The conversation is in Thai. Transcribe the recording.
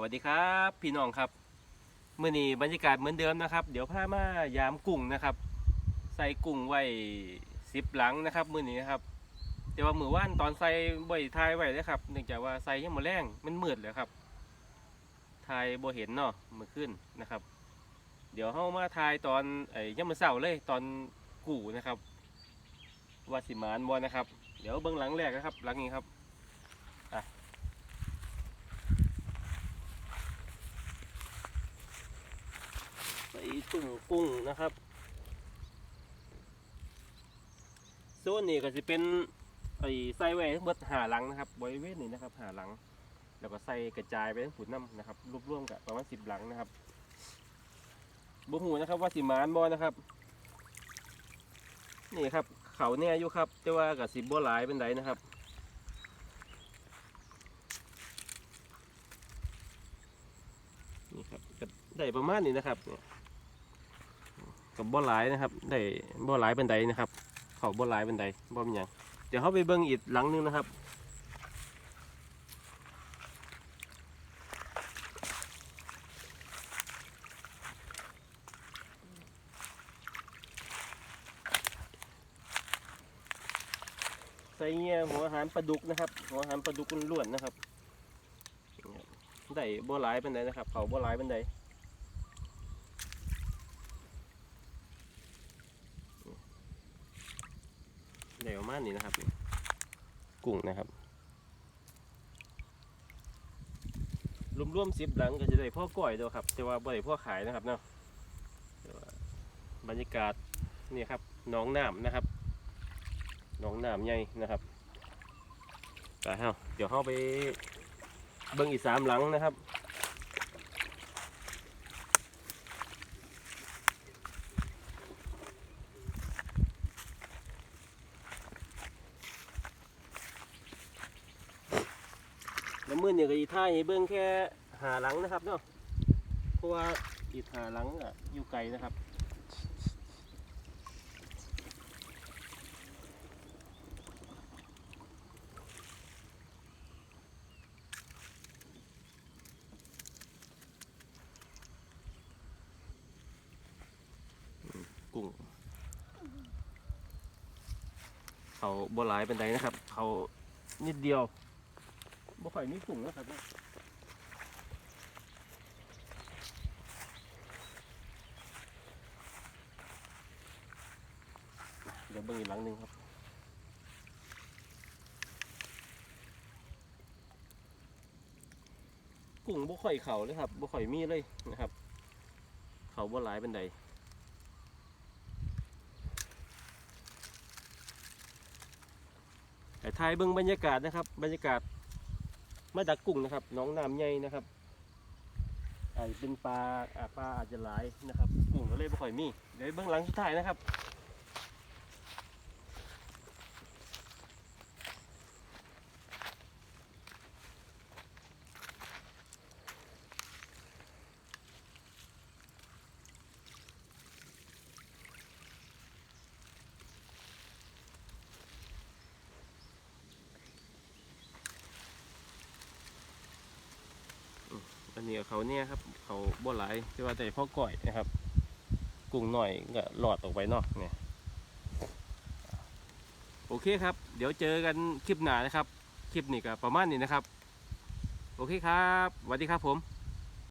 วัสดีครับพี่น้องครับเมื่อนี้บรรยากาศเหมือนเดิมนะครับ เดี๋ยวพามายามกุ้งนะครับ ใส่กุ้งไว้สิบหลังนะครับมื่อนี้นะครับแต่ว่ามือว่านตอนใส่บ่อยทายไว้เลยครับเนื่องจากว่าใส่ยังหมดแรงมันมืดเลยครับทายบ่เห็นเนาะมือขึ้นนะครับ เดี๋ยวเฮามาทายตอนไอ้ยังมือเสาร์เลยตอนกู่นะครับว่าสิมานบ่นะครับ เดี๋ยวเบื้องหลังแรกนะครับ หลังนี้ครับ ตุ่มกุ้งนะครับโซนนี้ก็จะเป็นไอ้ใส่ไว้ทั้งหมดหาหลังนะครับบริเวณนี้นะครับหาหลัง แล้วก็ใส่กระจายไปทั้งผุนน้ำนะครับรวบรวมกับประมาณสิบหลังนะครับบุหูนะครับว่าสิมานบอนะครับ นี่ครับ เขาเนี่ยอยู่ครับแต่ว่ากับสิบบัหลายเป็นไดนะครับนี่ครับก็ได้ประมาณนี้นะครับเนี่ย กับบ่หลายนะครับ ได้บ่หลายเป็นใดนะครับ เขาบ่หลายเป็นใดบ่เป็นหยังเดี๋ยวเขาไปเบิ่งอีกหลังนึงนะครับใส่เงี้ยหัวอาหารปลาดุกนะครับ หัวอาหารปลาดุกล้วนๆนะครับได้บ่หลายเป็นใดนะครับ เขาบ่หลายเป็นใด ได้ประมาณนี้นะครับ กุ้งนะครับรวมๆสิบหลังก็จะได้พ่อก่อยเดียวครับ แต่ว่าบ่ได้พ่อขายนะครับเนาะบรรยากาศนี่ครับหน้องน้ำนะครับหน้องน้ำใหญ่นะครับไปเฮาเดี๋ยวเฮาไปเบิ้งอีกสามหลังนะครับ มือเนี่ยก็อีท่ายให้เบิ้งแค่หาหลังนะครับเนาะเพราะว่าอีหาหลังอะอยู่ไกลนะครับกุ้งเขาบ่หลายเป็นไดนะครับ เขานิดเดียว บ่ค่อยมีกุ้งนะครับเดี๋ยวเบิ่งอีกหลังหนึ่งครับกุ้งบ่ค่อยเข่าเลยครับบ่ค่อยมีเลยนะครับ เขาบ่หลายเป็นไดแต่ไทยเบิ้งบรรยากาศนะครับ บรรยากาศ มาดักกุ้งนะครับน้องน้ำใหญ่นะครับไอเป็นปลาอ่าปลาอาจจะหลายนะครับ กุ้งก็เลยไม่ค่อยมีเดี๋ยวเบื้องหลังสุดท้ายนะครับ อันนี้เขาเนี่ยครับเขาบ่หลายที่ว่าแต่พ่อก่อยนะครับ กุ้งหน่อยก็หลอดออกไปเนอกเนี่ยโอเคครับ เดี๋ยวเจอกันคลิปหน้านะครับ คลิปนี้ก็ประมาณนี้นะครับ โอเคครับสวัสดีครับผม